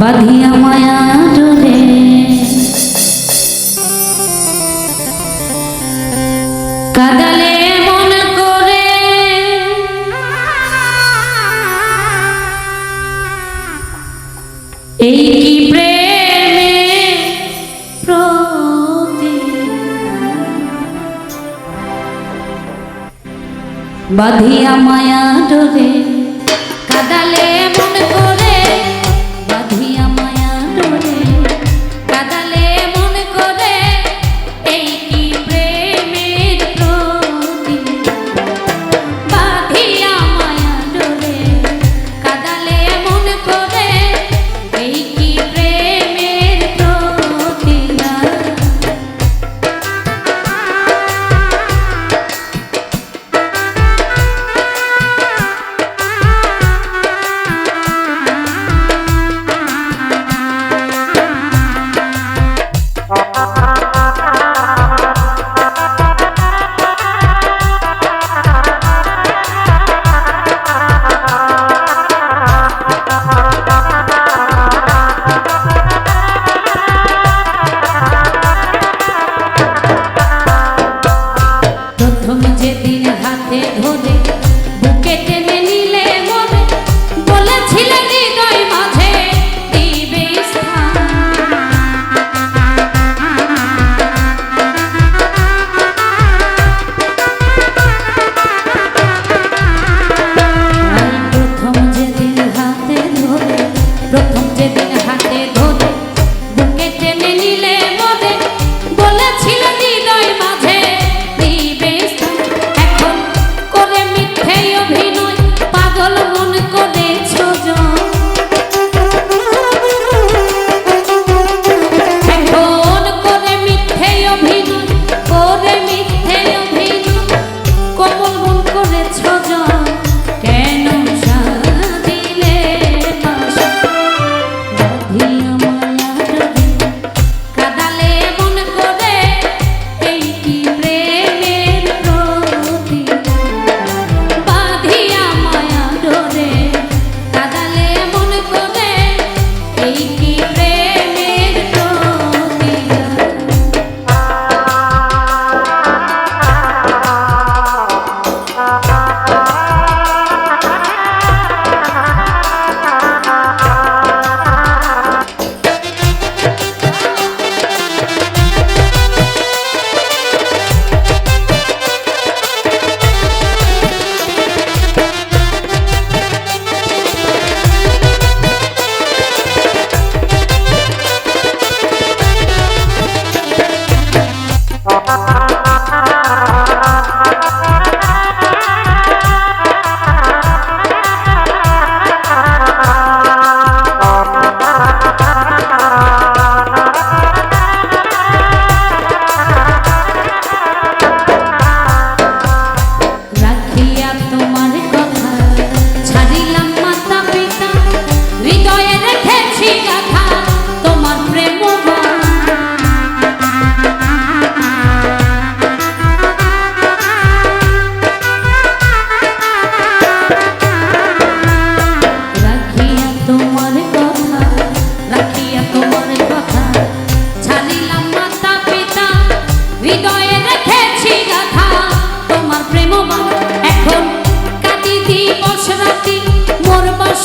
বাঁধিয়া মায়া ডোরে কাদালে মন করে। এই কি প্রেমে বাঁধিয়া মায়া ডোরে কাদালে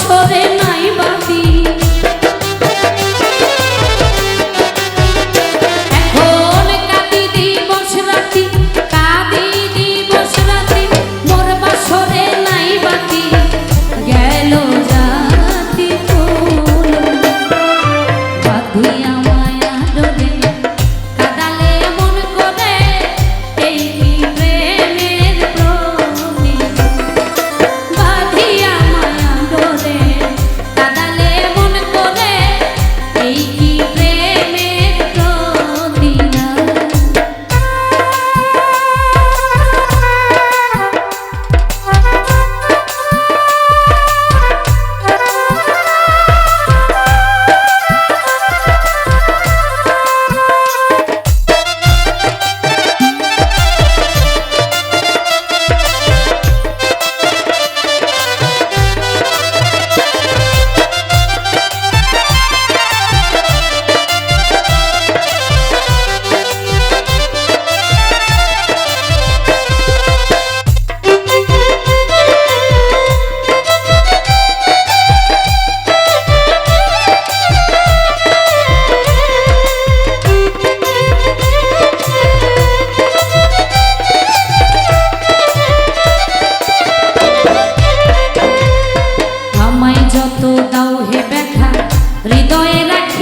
for it.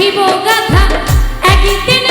জীব গাথা। একদিন